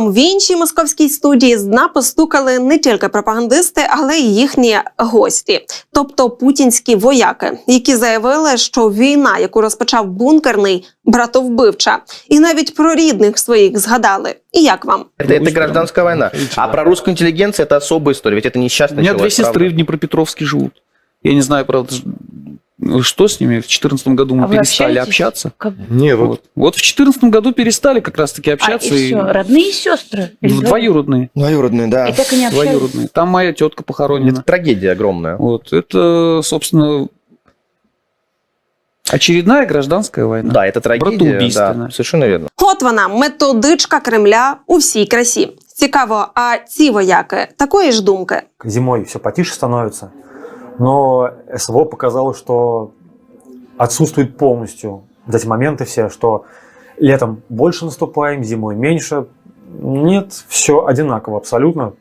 В іншій московській студії з дна постукали не тільки пропагандисти, але й їхні гості, тобто путінські вояки, які заявили, що війна, яку розпочав бункерний, братовбивча, і навіть про рідних своїх згадали. І як вам? Это, это гражданская война. А про русскую интеллигенцию это особая история, ведь это У несчастный меня две человек. сестры правда. в Днепропетровске живут. Я не знаю, правда, ж- ну, что с ними. В 2014 году мы А вы перестали общаетесь? общаться. Как- Нет, вот Вот. вот в 2014 году перестали как раз-таки А, общаться. и все, родные сестры? Или Двоюродные. Двоюродный, да. И так и не общались? Двоюродные. Там моя тетка Это похоронена. трагедия огромная. Вот. Это, собственно, очередная гражданская война. Да, это трагедия. Братоубийственная. Да, совершенно верно. От вона методичка Кремля у всій красі. Цікаво, а ці вояки такої ж думки. зимой все потише становится, но СВО показало, что отсутствует полностью вот эти моменты все, что летом больше наступаем, зимой меньше. Нет, все одинаково абсолютно.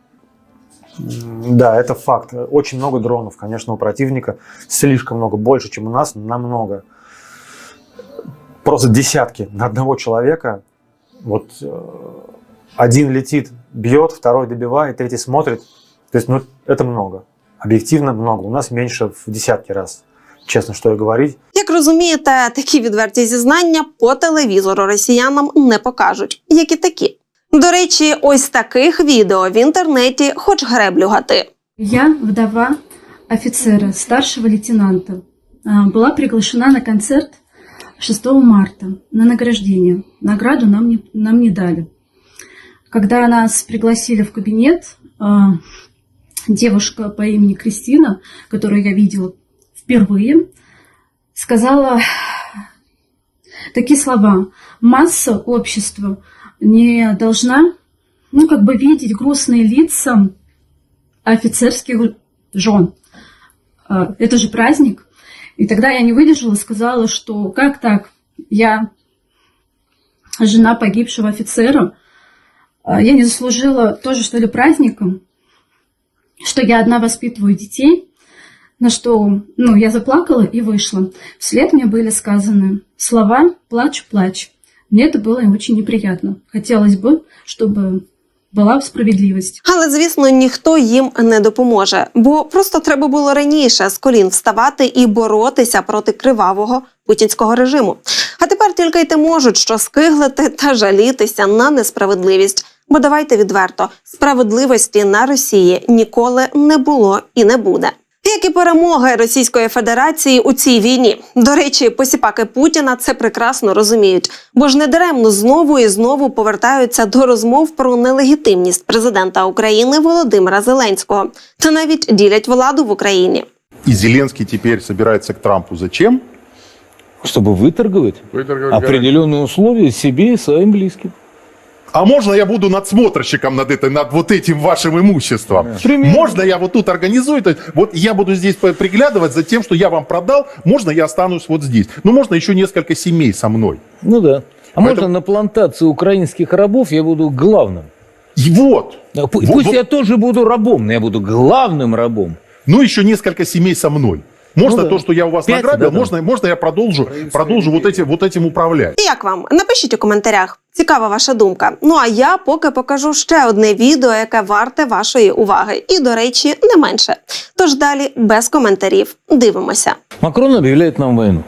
Да, это факт. Очень много дронов, конечно, у противника. Слишком много, больше, чем у нас, намного. Просто десятки на одного человека. Вот э, один летит, бьет, второй добивает, третий смотрит. То есть, ну, это много Объективно много. У нас меньше в десятки раз. Честно, что и говорить. Як розумієте, такі відверті зізнання по телевізору росіянам не покажуть, як і такі. До речі, ось таких відео в інтернеті хоч греблю гати. Я, вдова офицера, старшего лейтенанта, а, была приглашена на концерт 6 марта на награждение. Награду нам не, нам не дали. Когда нас пригласили в кабинет, а, девушка по имени Кристина, которую я видела впервые, сказала такие слова. Масса общества не должна, ну, как бы видеть грустные лица офицерских жен. А, Это же праздник. И тогда я не выдержала, сказала, что как так? Я жена погибшего офицера. А, Я не заслужила тоже, что ли, праздником, что я одна воспитываю детей. На что, ну, я заплакала и вышла. Вслед мне были сказаны слова «плачь, плачь». Мне это было очень неприятно. Хотелось бы, чтобы была справедливость. Але звісно, ніхто їм не допоможе, бо просто треба було раніше з колін вставати і боротися проти кривавого путінського режиму. А тепер тільки й те можуть, що скиглити та жалітися на несправедливість. Бо давайте відверто, справедливості на Росії ніколи не було і не буде. Як і перемоги Російської Федерації у цій війні. До речі, посіпаки Путіна це прекрасно розуміють, бо ж недаремно знову і знову повертаються до розмов про нелегітимність президента України Володимира Зеленського та навіть ділять владу в Україні. и Зеленский теперь собирается к Трампу. Зачем? чтобы выторговать определенные условия себе и своим близким. А можно я буду надсмотрщиком над, этой, над вот этим вашим имуществом? Примерно. Можно я вот тут организую? это? Вот я буду здесь приглядывать за тем, что я вам продал. Можно я останусь вот здесь? Ну, можно еще несколько семей со мной. Ну да. А Поэтому- можно на плантации украинских рабов я буду главным? И вот. Пу- Вот- Пусть вот- я тоже буду рабом, но я буду главным рабом. Ну, еще несколько семей со мной. Можно Ну да. то, что я у вас Пять, награбил, да, да. можно, можно я продолжу, продолжу вот, эти, вот этим управлять. І як вам? Напишіть у коментарях. Цікава ваша думка. Ну а я поки покажу ще одне відео, яке варте вашої уваги. І, до речі, не менше. Тож далі без коментарів. Дивимося. Макрон объявляет нам войну.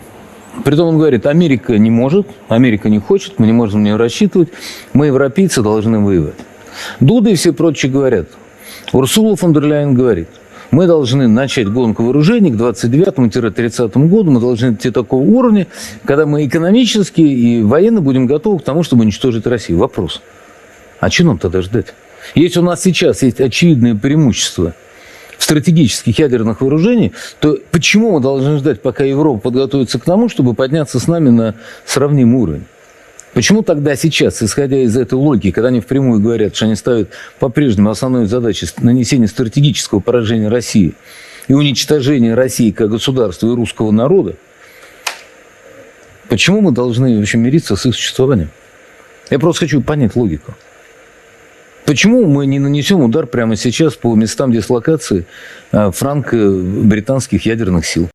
Притом он говорит, Америка не может, Америка не хочет, мы не можем на нее рассчитывать, мы, европейцы, должны воевать. Дуда и все прочие говорят. Урсула фон дер Ляйен говорит, мы должны начать гонку вооружений к 29-30 году, мы должны идти такого уровня, когда мы экономически и военно будем готовы к тому, чтобы уничтожить Россию. Вопрос. А что нам тогда ждать? Если у нас сейчас есть очевидное преимущество стратегических ядерных вооружений, то почему мы должны ждать, пока Европа подготовится к тому, чтобы подняться с нами на сравнимый уровень? Почему тогда сейчас, исходя из этой логики, когда они впрямую говорят, что они ставят по-прежнему основной задачей нанесения стратегического поражения России и уничтожения России как государства и русского народа, почему мы должны вообще мириться с их существованием? Я просто хочу понять логику. Почему мы не нанесем удар прямо сейчас по местам дислокации а, франко-британских ядерных сил?